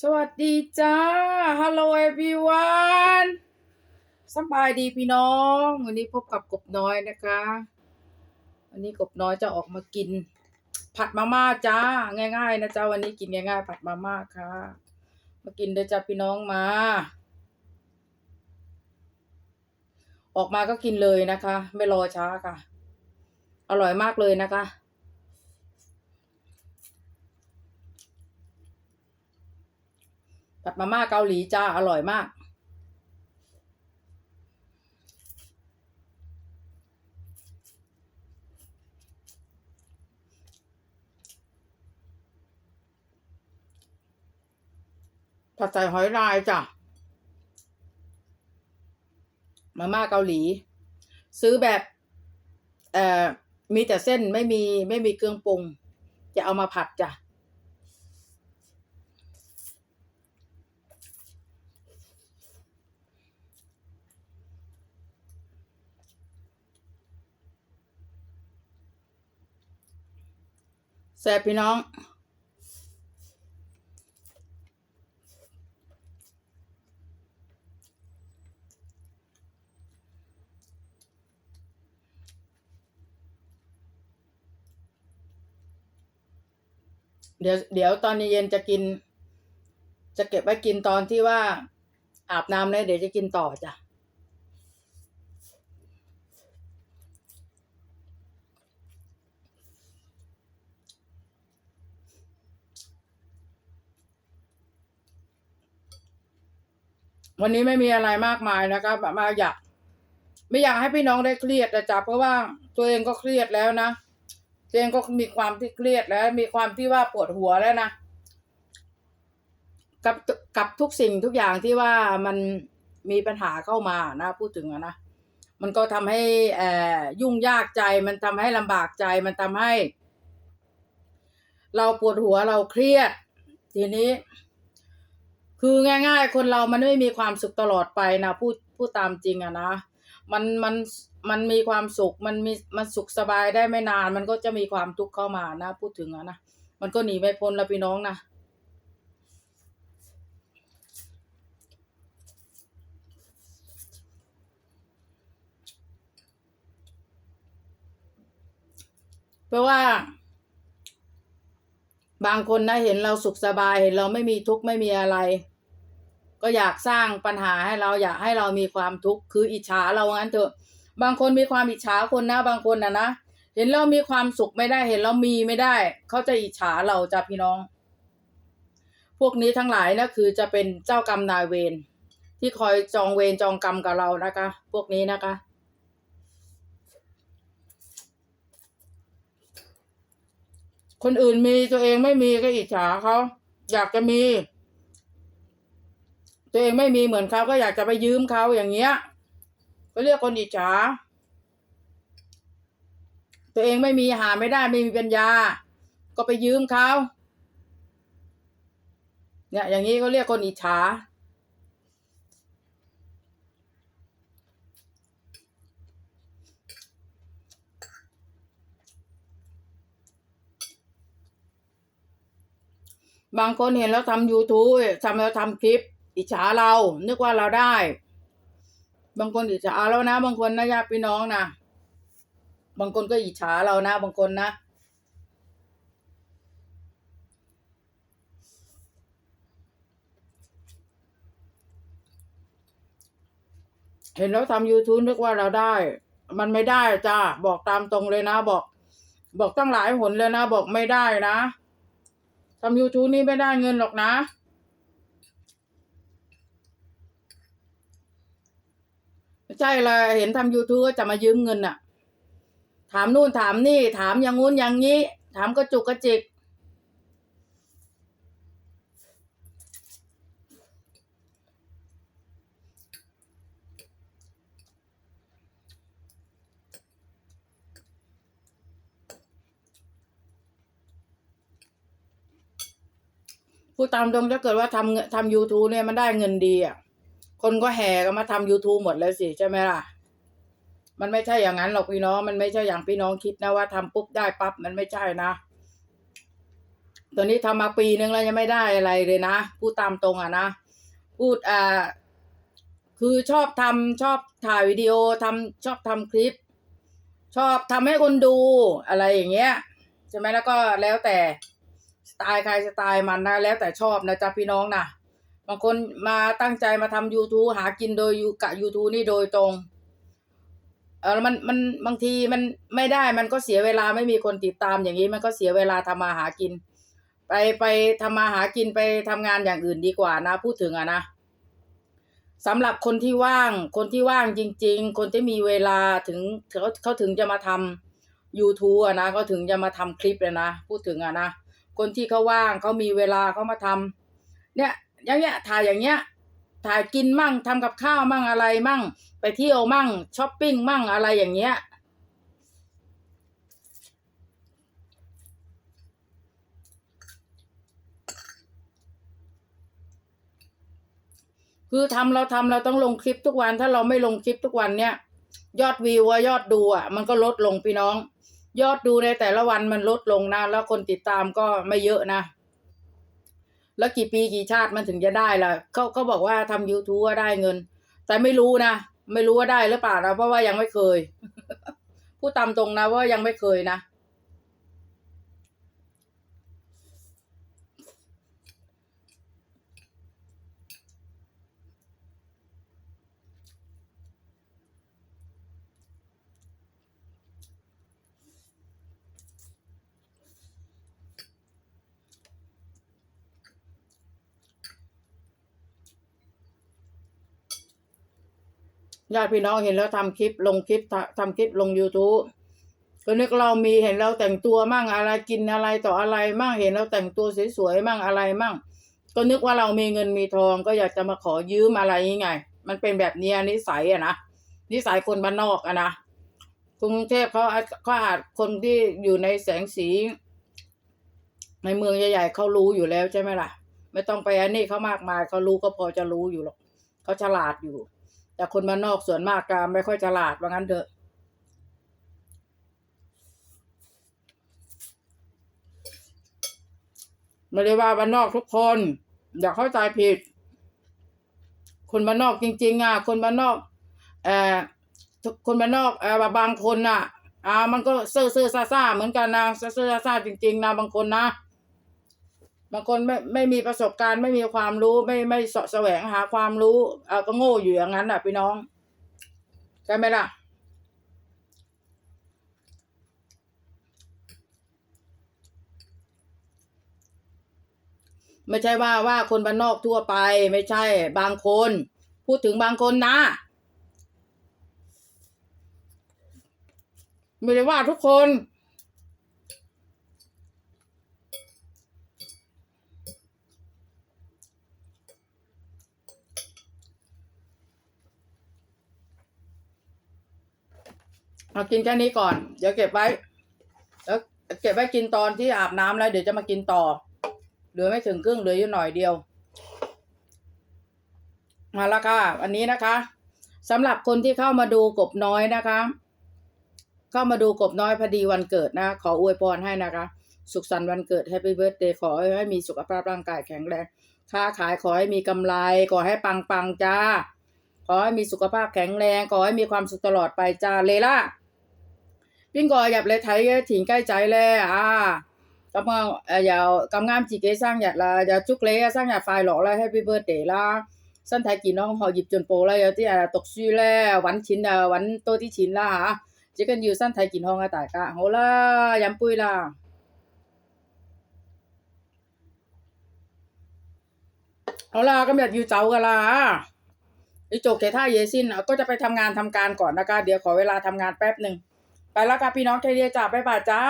สวัสดีจ้า Hello everyone สบายดีพี่น้อง วันนี้พบกับกบน้อยนะคะ วันนี้กบน้อยจะออกมากิน ผัดมาม่าจ้า ง่ายๆนะจ้าวันนี้กินง่ายๆ ผัดมาม่าค่ะ มากินเด้อจ้าพี่น้องมา ออกมาก็กินเลยนะคะ ไม่รอช้าค่ะ อร่อยมากเลยนะคะ ผัดมาม่าเกาหลีจ้า อร่อยมาก ผัดใส่หอยลายจ้ะ มาม่าเกาหลี ซื้อแบบ เอ่อ มีแต่เส้นไม่มีไม่มีเครื่องปรุง จะเอามาผัดจ้ะ แซ่บพี่น้องเดี๋ยวเดี๋ยวตอนเย็นจะกิน จะเก็บไว้กินตอนที่ว่าอาบน้ำแล้วเดี๋ยวจะกินต่อจ้ะ วันนี้ไม่มีอะไรมากมายนะครับมาอยาก ไม่อยากให้พี่น้องได้เครียดนะจ๊ะเพราะว่าตัวเองก็เครียดแล้วนะตัวเองก็มีความที่เครียดแล้ว มีความที่ว่าปวดหัวแล้วนะกับกับทุกสิ่งทุกอย่างที่ว่ามันมีปัญหาเข้ามานะ พูดถึงนะมันก็ทำให้เอ่อยุ่งยากใจมันทำให้ลำบากใจมันทำให้ เราปวดหัวเราเครียด ทีนี้ คือง่าย ๆ คนเรามันไม่มีความสุขตลอดไปนะพูดพูดตามจริงอะนะมันมันมันมีความสุขมันมีมันสุขสบายได้ไม่นาน มันก็จะมีความทุกข์เข้ามานะ พูดถึงอะนะมันก็หนีไม่พ้นล้วพี่น้องนะเพราะว่า บางคนนะเห็นเราสุขสบายเห็นเราไม่มีทุกข์ไม่มีอะไร ก็อยากสร้างปัญหาให้เราอยากให้เรามีความทุกข์คืออิจฉาเรางั้นเถอะ บางคนมีความอิจฉาคนนะ บางคนนะนะเห็นเรามีความสุขไม่ได้เห็นเรามีไม่ได้ เขาจะอิจฉาเราจ้ะพี่น้อง พวกนี้ทั้งหลายนะคือจะเป็นเจ้ากรรมนายเวรที่คอยจองเวรจองกรรมกับเรานะคะ พวกนี้นะคะคนอื่นมีตัวเองไม่มีก็อิจฉาเขาอยากจะมี ตัวเองไม่มีเหมือนเขาก็อยากจะไปยืมเขาอย่างเงี้ย ก็เรียกคนอิจฉา ตัวเองไม่มีหาไม่ได้ไม่มีปัญญา ก็ไปยืมเขาเนี่ยอย่างนี้ก็เรียกคนอิจฉาบางคนเห็นแล้วทำ YouTube ทำแล้วทำคลิป อิจฉาเรา นึกว่าเราได้ บางคนอิจฉาเรานะ บางคนนะญาติพี่น้องนะ บางคนก็อิจฉาเรานะ บางคนนะ เห็นแล้วทำ YouTube นึกว่าเราได้ มันไม่ได้จ้า บอกตามตรงเลยนะ บอก บอกตั้งหลายหนเลยนะ บอกไม่ได้นะทำ YouTube นี่ไม่ได้เงินหรอกนะ ไม่ใช่เลยเห็นทำ YouTube ก็จะมายืมเงินน่ะ ถามนู่นถามนี่ ถามอย่างงู้นอย่างนี้ ถามกระจุกกระจิกพูดตามตรงถ้าเกิดว่าทำทำ YouTube เนี่ยมันได้เงินดีอะ คนก็แห่กันมาทำ YouTube หมดเลยสิใช่ไหมล่ะ มันไม่ใช่อย่างนั้นหรอกพี่น้อง มันไม่ใช่อย่างพี่น้องคิดนะว่าทำปุ๊บได้ปั๊บมันไม่ใช่นะ ตอนนี้ทำมาปีนึงแล้วยังไม่ได้อะไรเลยนะ พูดตามตรงอะนะ พูดอ่าคือชอบทำชอบถ่ายวิดีโอทำชอบทำคลิป ชอบทำให้คนดูอะไรอย่างเงี้ยใช่ไหมแล้วก็แล้วแต่สไตล์ใครสไตล์มันนะแล้วแต่ชอบนะจ๊ะพี่น้องนะ บางคนมาตั้งใจมาทำ YouTube หากินโดยยูกะ YouTube นี่โดยตรง เออมันมันบางทีมันไม่ได้มันก็เสียเวลาไม่มีคนติดตามอย่างนี้ มันก็เสียเวลาทำมาหากิน ไปไปทำมาหากินไปทำงานอย่างอื่นดีกว่านะ พูดถึงอะนะสำหรับคนที่ว่าง คนที่ว่างจริง ๆ คนที่มีเวลาถึงเขาเขาถึงจะมาทำ YouTube อะนะเขาถึงจะมาทำคลิปเลยนะ พูดถึงอะนะ คนที่เขาว่างเขามีเวลาเขามาทำเนี่ย อย่างเงี้ยถ่ายอย่างเงี้ยถ่ายกินมั่งทำกับข้าวมั่งอะไรมั่ง ไปเที่ยวมั่งช้อปปิ้งมั่งอะไรอย่างเงี้ยคือทำเราทำเราต้องลงคลิปทุกวันถ้าเราไม่ลงคลิปทุกวันเนี่ย ยอดวิวอะยอดดูอะมันก็ลดลงพี่น้อง ยอดดูในแต่ละวันมันลดลงนะ แล้วคนติดตามก็ไม่เยอะนะ แล้วกี่ปีกี่ชาติมันถึงจะได้ล่ะเขาเขาบอกว่าทำ YouTube ว่าได้เงิน แต่ไม่รู้นะ ไม่รู้ว่าได้หรือเปล่านะเพราะว่ายังไม่เคย พูดตามตรงนะว่ายังไม่เคยนะ ญาติพี่น้องเห็นแล้วทำคลิปลงคลิปทำทำคลิปลง YouTube ก็นึกเรามีเห็นเราแต่งตัวมั่งอะไรกินอะไรต่ออะไรมั่งเห็นเราแต่งตัวสวยๆมั่งอะไรมั่ง ก็นึกว่าเรามีเงินมีทองก็อยากจะมาขอยืมอะไรยังไง มันเป็นแบบเนี้ยนิสัยอะนะนิสัยคนบ้านนอกอะนะกรุงเทพเขาเขาอาจคนที่อยู่ในแสงสี ในเมืองใหญ่ๆเขารู้อยู่แล้วใช่ไหมล่ะ ไม่ต้องไปอันนี้เขามากมายเขารู้ก็พอจะรู้อยู่หรอกเขาฉลาดอยู่ แต่คนบ้านนอกส่วนมากก็ไม่ค่อยฉลาดว่างั้นเถอะ ไม่ได้ว่าบ้านนอกทุกคน อย่าเข้าใจผิด คนบ้านนอกจริง ๆอะคนบ้านนอกเอ่อคนบ้านนอกเอ่อบางคนน่ะ อ่า มันก็เซ่อเซ่อซาซาเหมือนกันนะเซ่อเซ่อซาซาจริง ๆนะบางคนนะ บางคนไม่ไม่มีประสบการณ์ไม่มีความรู้ไม่ไม่สะแสวงหาความรู้เอ่าก็โง่อยู่อย่างนั้นอะพี่น้องใช่ไหมล่ะไม่ใช่ว่าว่าคนบ้านนอกทั่วไป ไม่ใช่ บางคน พูดถึงบางคนนะ ไม่ได้ว่าทุกคน เอากินแค่นี้ก่อน เดี๋ยวเก็บไว้ แล้วเก็บไว้กินตอนที่อาบน้ำแล้ว เดี๋ยวจะมากินต่อ เหลือไม่ถึงครึ่งเหลืออยู่หน่อยเดียว มาแล้วค่ะอันนี้นะคะสำหรับคนที่เข้ามาดูกบน้อยนะคะ เข้ามาดูกบน้อยพอดีวันเกิดนะ ขออวยพรให้นะคะ สุขสันต์วันเกิดแฮปปี้เบิร์ดเดย์ขอให้มีสุขภาพร่างกายแข็งแรงค้าขายขอให้มีกำไร ขอให้ปังปังจ้า ขอให้มีสุขภาพแข็งแรง ขอให้มีความสุขตลอดไปจ้าเลล่ะ 边个入嚟睇嘅田鸡仔咧啊？咁啊诶又咁啱自己生日啦，又祝你啊生日快乐啦，Happy Birthday 啦！身体健康，学业进步啦，有啲啊读书咧揾钱啊揾多啲钱啦吓，最紧要身体健康啊大家。好啦，饮杯啦。好啦，今日要走噶啦你做其他嘢先啊ก็จะไปทำงานทำการก่อนนะคะ เดี๋ยวขอเวลาทำงานแป๊บหนึ่ง ไปแล้วค่ะพี่น้องแคเรียจ้าไปป่าจ้า